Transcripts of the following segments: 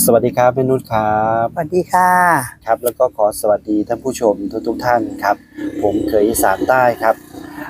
สวัสดีครับแม่นุชครับสวัสดีค่ะครับ แล้วก็ขอสวัสดีท่านผู้ชมทุกทุกๆท่านครับ ผมเคยอีสานใต้ครับ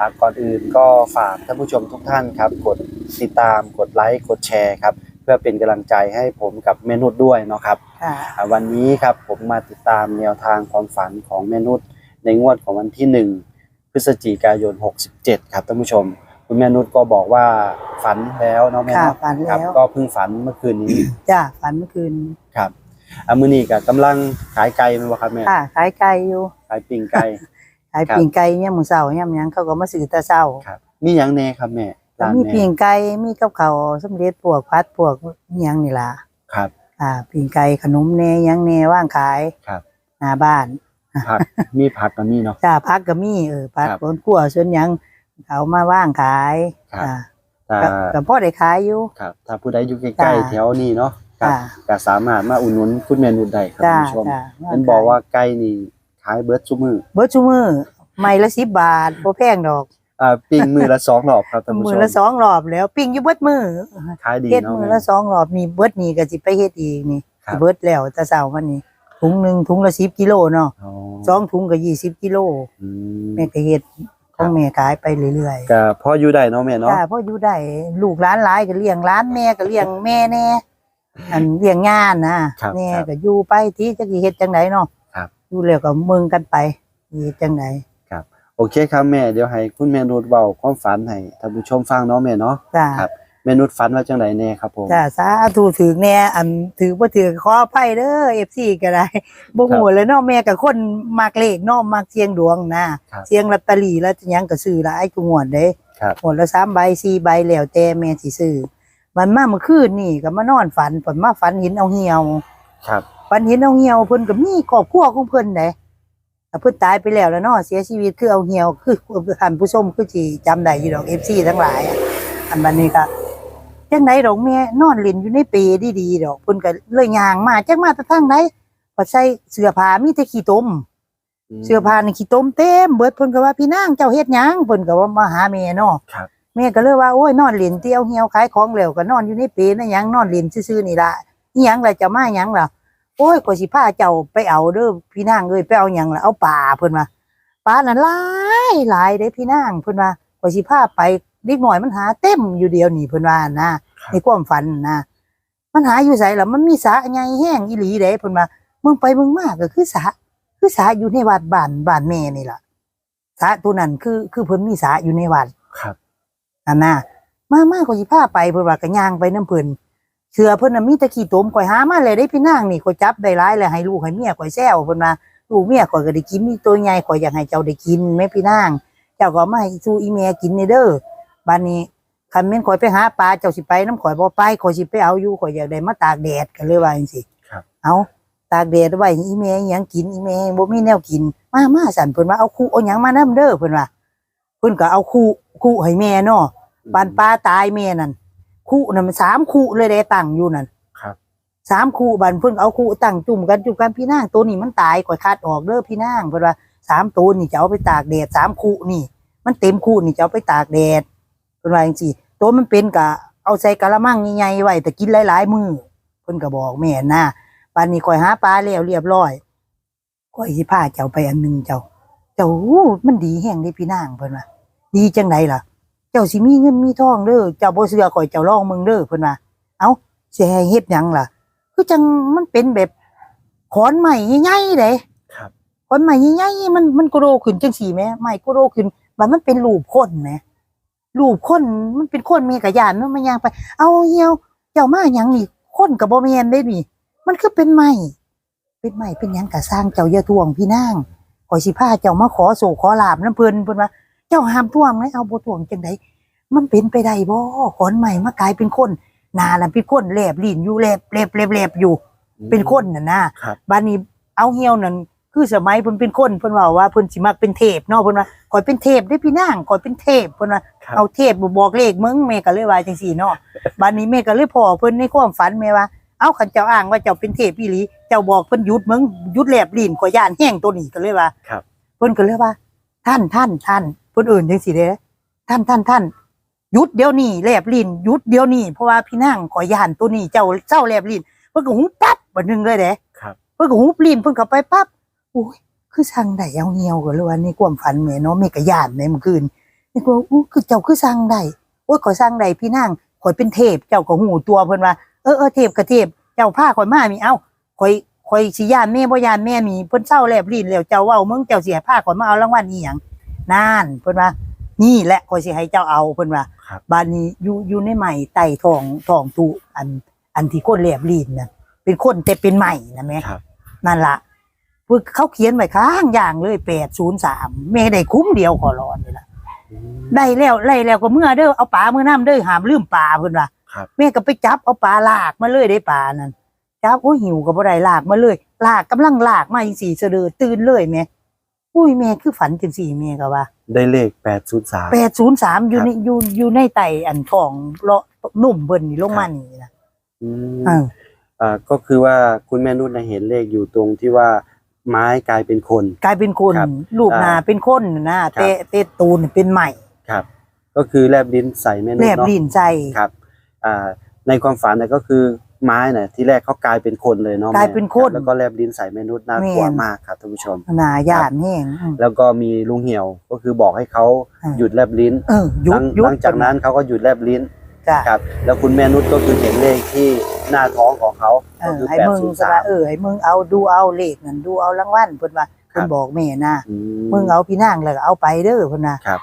อะก่อนอื่นก็ฝากท่านผู้ชมทุกท่านครับ กดติดตามกดไลค์กดแชร์ครับ เพื่อเป็นกำลังใจให้ผมกับแม่นุชด้วยเนาะครับค่ะอะวันนี้ครับผมมาติดตามแนวทางความฝันของแม่นุชในงวดของวันที่ 1 พฤศจิกายน 67 ครับท่านผู้ชม คุณแม่นุชก็บอกว่าฝันแล้วเนาะแม่ค่ะเนาะฝันครับแล้วก็เพิ่งฝันเมื่อคืนนี้ จ้าฝันเมื่อคืนครับอามือนี้ก็กำลังขายไก่แมันบ่ครับแม่ค่ะขายไก่อยู่ขายปิ้งไก่ ขายครับปิ่งไก่เนี่ยหมูเสาเนี่ยมันยังเขาก็มาซื้อแตะเช้าครับ มีหยังแน่ครับแม่แล้วร้านมีแม่ปิ่งไก่มีกับข้าวสำเร็จพวกพัดพวกอิหยังนี่ล่ะครับ อ่าปิ่งไก่ขนมแหน่หยังแหน่ว่างขายครับ หน้าบ้านผักมีผักกับมีเนาะ จ้าพักก็มีเออพักครับ ผลขั่วส่วนหยัง เอามาว่างขายครับ อ่าถ้าก็ก็พอได้ขายอยู่ ครับถ้าผู้ใดอยู่ใกล้จ้าๆแถวนี้เนาะครับจ้าก็สามารถมาอุดหนุนคุณแม่นุชได้ครับจ้าท่านผู้ชมจ้ามันบอกว่าไก่นี่ขายเบิร์ดซุมือเบิดชูมือไม่ละสิบบาทบ่แพงดอก อ่าปิ้งมือละสองรอบครับท่านผู้มืชอมละสองรอบแล้ว ปิ้งอยู่เบิดมือขายดีเฮ็ดเนาะมือแม่ละสองรอบนี่เบิดนี่ก็สิไปเฮ็ดอีกนี่ครับสิเบิดแล้วแต่เช้ามันนี่ถุงหนึงถุงละ10กิโลเนาะอ๋อสองถุงก็20กิโลอืมแม่ก็เฮ็ด ของแม่ขายไปเรื่อยก็พออยู่ได้เนาะแม่ๆเนาะจ้าพออยู่ได้ลูกหลานหลายก็เลี้ยงหลานแม่ก็เลี้ยงแม่แน่อันเลี้ยงงานนะครับแม่ครับก็อยู่ไปที่จักสิเฮ็ดจังไดเนาะครับ อยู่แล้วก็มึงกันไปสิเฮ็ดจังไดโอเคครับแม่เดี๋ยวให้คุณแม่นุชเว้าความฝันให้ท่านผู้ชมฟังเนาะแม่เนาะ จ้า ครับ แม่นุชฝันว่าจังไดแน่ครับผม จ้าสาธุถือแน่อันถือบ่ถือขออภัยเด้อ FC ก็ได้บ่ฮู้เลยเนาะแม่ก็คนมักเลขเนาะมักเสี่ยงดวงนะครับ เสียงลอตเตอรี่แล้วหยังก็ซื้อหลายกูงวดเด้ครับงวดละ3ใบ4ใบแล้วแต่แม่สิซื้อมันมาเมื่อคืนนี่ก็มานอนฝันฝันมาฝันเห็นเอาเหี่ยวครับฝันเห็นเอาเหี่ยวเพิ่นก็มีครอบครัวของเพิ่นเด้แต่เพิ่นตายไปแล้วแล้วเนาะเสียชีวิตคือเอาเหี่ยวคือท่านผู้ชมคือสิจำได้อยู่ดอก FC ทั้งหลายอะอันบัดนี้ก็ จังไดดอกแม่นอนเล่นอยู่ในเปดีๆดอกเพิ่นก็เลยย่างมาจักมาแต่ทางใดพอใส่เสื้อผ้ามีแต่ขี้ตมเสื้อผ้านี่ขี้ต้มเต็มเบิดเพิ่นก็ว่าพี่นางเจ้าเฮ็ดหยังเพิ่นก็ว่ามาหาแม่เนาะครับแม่ก็เลยว่าโอ้ยนอนเล่นเที่ยวเหี่ยวขายของแล้วก็นอนอยู่ในเปรนะหยังนอนเล่นซื่อๆนี่ล่ะอีหยังล่ะจะมาหยังล่ะโอ้ยก็สิพาเจ้าไปเอาเด้อพี่นางเอ้ยไปเอาหยังล่ะเอาปลาเพิ่นว่าปลานั่นหลายหลายเด้พี่นางเพิ่นว่าก็สิพาไป เด็กน้อยมันหาเต็มอยู่เดียวนี่เพิ่นว่านะครับในความฝันนะมันหาอยู่ไสล่ะมันมีสระใหญ่แห้งอีหลีเด้เพิ่นว่ามึงไปมึงมาก็คือสระคือสาอยู่ในวัดบ้านบ้านแม่นี่ล่ะสาตัวนั้นคือคือเพิ่นมีสาอยู่ในวัดครับอันน่ะมามาก็สิพาไปเพิ่นว่าก็ย่างไปน้ำเพิ่นเชื่อเพิ่นน่ะมีแตะขี้ตมข่อยหามาเลยได้พี่นางนี่ข่อยจับได้หลายแล้วให้ลูกให้เมียข่อยแซวเพิ่นว่าลูกเมียข่อยก็ได้กินมีตัวใหญ่ข่อยอยากให้เจ้าได้กินแม่พี่นาง เจ้าก็เอามาให้สู่อีแม่กินนี่เด้อ บัดนี้คันแม่นข่อยไปหาปลาเจ้าสิไปน้ำข่อยบ่ไปข่อยสิไปเอาอยู่ข่อยอยากได้มาตากแดดก็เลยว่าจังซี่ครับ เอาตากแดดไว้ให้อีแม่อิหยังกินอีแม่บ่มีแนวกิน มามาสั่นเพิ่นว่าเอาคู่เอาหยังมานํเด้อเพิ่นว่าเพิ่นก็เอาคู่คู่ให้แม่เนาะปานปลาตายแม่นั่นคู่นั่นมันสามคู่เลยได้ตั้งอยู่นั่นครับ สามคู่บันเพิ่นเอาคู่ตั้งจุ่มกันจุ่มกันพี่นางตัวนี้มันตายก่อยคัดออกเด้อพี่นางเพิ่นว่าสามตัวนี่จะเอาไปตากแดดสามคู่นี่ มันเต็มคู่นี่จะเอาไปตากแดด เพิ่นว่าจังซี่ตัวมันเป็นกะเอาใส่กะละมังใหญ่ๆไว้แต่กินหลายๆมื้อเพิ่นก็บอกแม่นะปานนี้ข่อยหาปลาแล้วเรียบร้อยข่อยสิพาเจ้าไปอันหนึงเจ้า เจ้าอู้มันดีแฮงเด้พี่นางเพิ่นว่าดีจังไดล่ะ เจ้าสิมีเงินมีทองเด้อเจ้าบ่เชื่อข่อยเจ้าลองมึงเด้อเพิ่นว่าเอ้าสิให้เฮ็ดหยังล่ะ คือจังมันเป็นแบบขอนใหม่ใหญ่ๆเด้ครับขอนใหม่ใหญ่ๆมันมันกระโดขึ้นจังสี่แหมใหม่กระโดขึ้นบัดมันเป็นรูปคนแหม รูปคนมันเป็นคนมีกระยานมันมาย่างไป เอาเหี่ยวเจ้ามาหยังนี่คนก็บ่แม่นเด้นี่ มันคือเป็นไม้เป็นไม้เป็นหยังก็สร้างเจ้าอย่าทวงพี่นางขอยสิพาเจ้ามาขอโศกขอลาบน้ำเพิ่นเพิ่นว่า เจ้าห้ามทวงเลยเอาบ่ทวงจังไดมันเป็นไปได้บ่ขอนใหม่มากลายเป็นคนหนาน่ะเป็นคนแลบลิ้นอยู่แลบแลบแลบแลบอยู่ เป็นคนน่ะนะครับบ้านนี้เอาเหี่ยวนั่น คือสมัยเพิ่นเป็นคนเพิ่นว่าว่าเพิ่นสิมักเป็นเทพเนาะเพิ่นว่าข่อยเป็นเทพได้อพี่นางข่อยเป็นเทพเพิ่นว่าครับ เอาเทพบ่บอกเลขมึงแม่ก็เลยว่าจังซี่เนาะบ้านนี้แม่ก็เลยพอเพิ่นในความฝันแม่ว่าเอาคันเจ้าอ้างว่าเจ้าเป็นเทพอีหลีเจ้าบอกเพิ่นหยุดมึงหยุดแลบลิ้นข่อยย่านแห้งตัวนี้ก็เลยว่าครับ เพิ่นก็เลยว่า ท่านท่านท่านเพิ่นเอื่นจังซี่เด้ท่านท่านท่านหยุดเดี๋ยวนี้แลบลิ้นหยุดเดี๋ยวนี้เพราะว่าพี่นางข่อยย่านตัวนี้เจ้าเจ้าแลบลิ้นพิ่นก็หูปั๊บบัดหนึงเลยเด้ ครับ เพิ่นก็หูปลีนเพิ่นเข้าไปปั๊บโอ้ยคือสั่งได้เอาเหี่ยวก็เลยว่านี่ความฝันแม่เนาะแม่ก็ย่านในเมื่อคืนนี่ก็อู้คือเจ้าคือสั่งได้โอ้ยขอยสั่งได้พี่นางข่อยเป็นเทพเจ้าก็หูตัวเพิ่นว่าเออเออเทพก็เทพเจ้าพาข่อยมามีเอ้าข่อยข่อยสิย่านแม่บ่ย่านแม่มีเพิ่นเศร้าแลบลิ้นแล้วเจ้าเว้ามึงเจ้าสิให้พาข่อยมาเอารางวัลอีหยังนั่นเพิ่นว่านี่แหละข่อยสิให้เจ้าเอาเพิ่นว่าครับบ้านนี้อยู่อยู่ในใหม่ไต่ทองทองตุอัน อันที่คนแลบลิ้นน่ะเป็นคนแต่เป็นใหม่นะแม่ครับนั่นละพวก เขาเขียนไว้ข้างอย่างเลยแปดศูนย์สามแม่ได้คุ้มเดียวขอร้อนนี่ละอืมได้แล้วไล่แล้วก็เมื่อเด้อเอาปลาเมื่อน้ำเด้อหามลืมปลาเพิ่นว่าครับแม่ก็ไปจับเอาปลาลากมาเลยได้ปลานั่นจับโอ้ยหิวก็บ่ได้ลากมาเลยลากกำลังลากมาจังสี่เสดอตื่นเลยแม่อุ้ยแม่คือฝันจังสี่แม่ก็ว่า ได้เลขแปดศูนย์สามแปดศูนย์สามอยู่ครับในอยู่อยู่ในไตอันท้องเลาะนุ่มเบิ่นนี่ลงมานี่นะเอออ่าก็คือว่าคุณแม่นุ่นน่ะเห็นเลขอยู่ตรงที่ว่า ไม้กลายเป็นคน กลายเป็นคนครับรูปหน้าอ่าเป็นคนน่ะนะแต่แต่ตูนเป็นใหม่ครับ ก็คือแลบลิ้นใส่แม่นุ่แลนบเนาะ ลิ้นใจ ครับอ่าในความฝันเนี่ยก็คือไม้น่ะที่แรกเขากลายเป็นคนเลยเนาะกลายเป็นคนรับแล้วก็แลบลิ้นใส่แม่นุษน่ากลัวแม่น มากครับท่านผู้ชมหนาย่านแห้งอืม แล้วก็มีลุงเหี่ยวก็คือบอกให้เขาอ่า หยุดแลบลิ้นเออยุหลัดงยุดหลังจากนั้นเขาก็หยุดแลบลิ้น จ้ะครับ แล้วคุณแม่นุชก็คือเห็นเลขที่หน้าท้องของเขาเอก็อคือให้แปดมึงศูนย์ซะสาว่าม เออให้มึงเอาดูเอาเลขนั่นดูเอารางวัลเพิ่นว่าเพิ่นบอกแม่นะมึงเอาพี่นางแล้วก็เอาไปเด้อเพิ่นน่ะครับ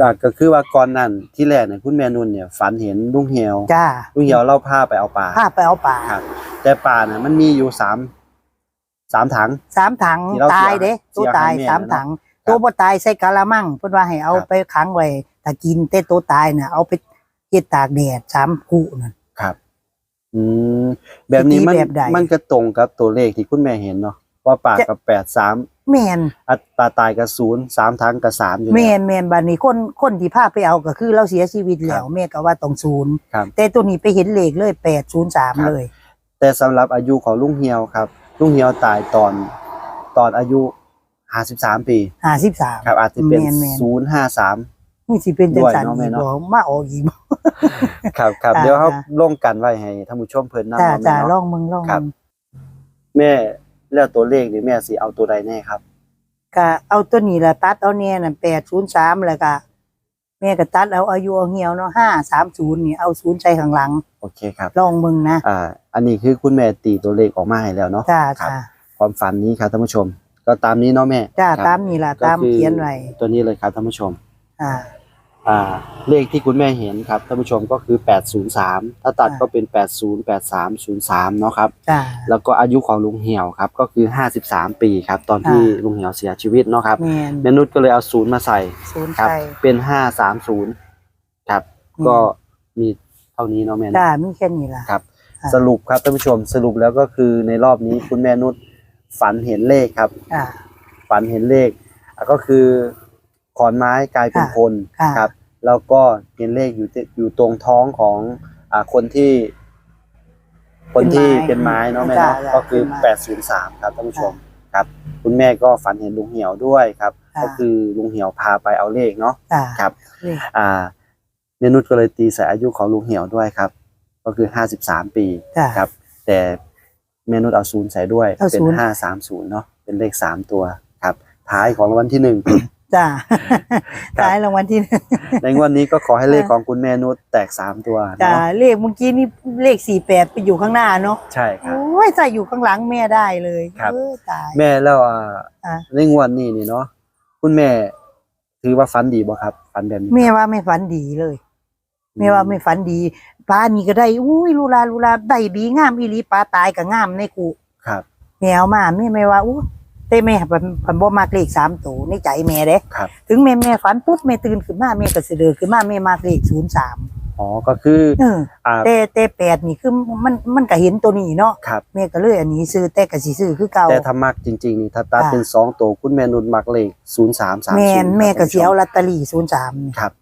อ่าก็ก็คือว่าก่อนนั้นที่แรกเนี่ยคุณแม่นุ่นเนี่ยฝันเห็นลุงเหี่ยวจ้าลุงเหี่ยวเล่าผ้าไปเอาปลา พาไปเอาป่าครับ แต่ปลาเนี่ยมันมีอยู่สามสามถัง สามถังที่เราตายเด้เสีตัวยตายให้แม่สามนะถังครับตัวบ่ตายใส่กะละมังเพิ่นว่าให้เอาครับ ไปขังไว้ถ้ากินแต่ตัวตายน่ะเอาไป เฮ็ดตากแดดสามคู่นั่น ครับ อืมแบบนี้มันที่แบบใด มันก็ตรงกับตัวเลขที่คุณแม่เห็นเนาะว่าปากกับแปดสามแม่นอัตราตายกับศูนย์สามทั้งกับสามอยู่แม่แล้วนแม่นบัดนี้คนคนที่พาไปเอาก็คือเราเสียชีวิตแล้วแม่ก็ว่าต้องศูนย์ครับ แต่ตัวนี้ไปเห็นเลขเลยแปดศูนย์สามครับ เลย แต่สำหรับอายุของลุงเฮียวครับ ลุงเฮียวตายตอนตอนอายุห้าสิบสามปี ห้าสิบสาม ครับ อาจจะเป็นแม่นแม่นศูนย์ห้าสาม นี่สิเป็นจังสันด้วยเนาะแม่อีกเนาะ บ่มาออกอีกบ่ ครับครับจ้าเดี๋ยวเขาจ้าลงกันไว้ให้ท่านผู้ชมเพิ่นนำจ้าเนาะจ้าแม่ลอเนาะ งมึงลองครัมึบงแม่แล้วตัวเลขนี่แม่สิเอาตัวใดแน่ครับ ก็เอาตัวนี้ละตัดเอาเนี่ยน่ะแปดศูนย์สามแล้วก็แม่ก็ตัดเอาอายุเอาเหี่ยวเนาะห้าสามศูนย์นี่เอาศูนย์ใส่ข้างหลังโอเคครับลองมึงนะอ่า อันนี้คือคุณแม่ตีตัวเลขออกมาให้แล้วเนาะจ้าครับ จ้าความฝันนี้ครับท่านผู้ชม ก็ตามนี้เนาะแม่จ้าครับ ตามนี่ล่ะก็ตามคือ เขียนไว้ตัวนี้เลยครับท่านผู้ชม อ่า อ่า เลขที่คุณแม่เห็นครับท่านผู้ชมก็คือ 803 ถ้าตัดอ่าก็เป็น 80 83 03 เนาะครับ จ้าแล้วก็อายุของลุงเหี่ยวครับ ก็คือ 53 ปีครับ ตอนที่อ่าลุงเหี่ยวเสียชีวิตเนาะครับแม่นแม่นุชก็เลยเอาศูนย์มาใส่ศูนย์ครับใส่เป็น 530 ครับ อืม ก็มีเท่านี้เนาะแม่เนาะจ้ามีแค่นี้ล่ะ ครับอ่าสรุปครับท่านผู้ชมสรุปแล้วก็คือในรอบนี้คุณแม่นุชฝันเห็นเลขครับอ่าฝันเห็นเลขอะก็คือขอนไม้กลายเป็นค่ะคนค่ะ ครับ แล้วก็เห็นเลขอยู่ที่อยู่ตรงท้องของอ่าคนที่ คนที่เป็นไม้เนาะแม่เนาะจ้ะก็คือเป็นไม้แปดศูนย์สามครับท่านผู้ชมครับ คุณแม่ก็ฝันเห็นลุงเหี่ยวด้วยครับค่ะก็คือลุงเหี่ยวพาไปเอาเลขเนาะจ้าครับนี่อ่าเนนุชก็เลยตีใส่อายุของลุงเหี่ยวด้วยครับ ก็คือห้าสิบสามปีจ้าครับ แต่เมนุษเอาศูนย์ใส่ด้วยเอาเป็นศูนย์ห้าสามศูนย์เนาะเป็นเลขสามตัวครับ ท้ายของรางวัลที่หนึ่ง จ้าครับ ท้ายรางวัลที่หนึ่งในงวดนี้ก็ขอให้เลขของคุณแม่นุชแตกสามตัวจ้าเนาะเลขเมื่อกี้นี่เลขสี่แปดไปอยู่ข้างหน้าเนาะใช่ครับ โอ้ยใส่อยู่ข้างหลังแม่ได้เลยครับ เออตายแม่แล้วอ่าอะในงวดนี้นี่เนาะคุณแม่ ถือว่าฝันดีบ่ครับฝันแบบนี้แม่ว่าไม่ฝันดีเลยแม่ว่าไม่ฝันดีปลานี่ก็ได้อุ้ยลูลาลูลาได้ดีงามอีหลีปลาตายก็งามในกู ครับ แม่เอามาแม่ไม่ว่าอู้ แต่แม่ผันผันบ่มากเลขสามตัวในใจแม่เด้ครับ ถึงแม่แม่ฝันปุ๊บแม่ตื่นขึ้นมาแม่ก็สิเดินขึ้นมาแม่มากเลขศูนย์สามอ๋อก็คือเอออ่าแต่แต่แปดนี่คือมันมันก็เห็นตัวนี้เนาะครับ แม่ก็เลยอันนี้ซื้อแต่ก็สิซื้อคือเก่าแต่ถ้ามักจริงๆนี่ถ้าตัดอ่าเป็นสองตัวคุณแม่นุชมักเลขศูนย์สามสามแม่นแม่ก็สิเอาละลอตเตอรี่ศูนย์สามนี่ครับ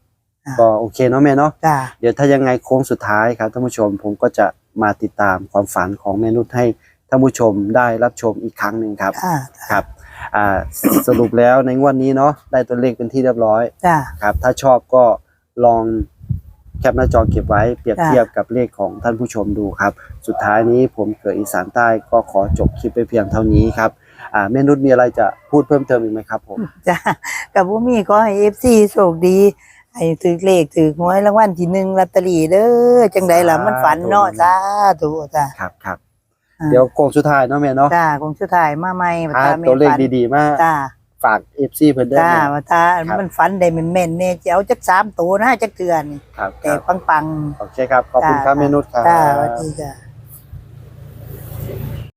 อ่าก็โอเคเนาะแม่เนาะจ้าเดี๋ยวถ้ายังไงโค้งสุดท้ายครับท่านผู้ชมผมก็จะมาติดตามความฝันของแม่นุชให้ ท่านผู้ชมได้รับชมอีกครั้งหนึ่งครับอ่าครับอ่าสรุปแล้วในงวดนี้เนาะได้ตัวเลขเป็นที่เรียบร้อยจ้า ครับ ถ้าชอบก็ลองแคปหน้าจอเก็บไว้เปรียบจ้ะเทียบกับเลขของท่านผู้ชมดูครับ สุดท้ายนี้ผมเกิดอีสานใต้ก็ขอจบคลิปไปเพียงเท่านี้ครับอ่าแม่นุชมีอะไรจะพูดเพิ่มเติมอีกไหมครับผม จ้ากับบ่มีก็ให้ FC โชคดีให้ถือเลขถือหวยรางวัลที่หนึ่งลอตเตอรี่เด้อจังใดล่ะมันฝันเนาะจ้าถูกจ้า ครับครับอ่า เดี๋ยวโค้งสุดท้ายเนาะแม่เนาะจ้าคงสุดท้ายมาใหม่หาตาแม่ตัวเลขฝันดีๆ มาจ้าฝาก FC เพิ่นเด้อจ้าแม่ว่าตาครับ มันฝันได้แม่นๆเนี่ยจะเอาจักสามตัวนะจักเทื่อนี่ครับคแต่รับปังโอเคครับ ขอบคุณครับจ้าแม่นุชครัๆจ้าสวัสบดีจ้า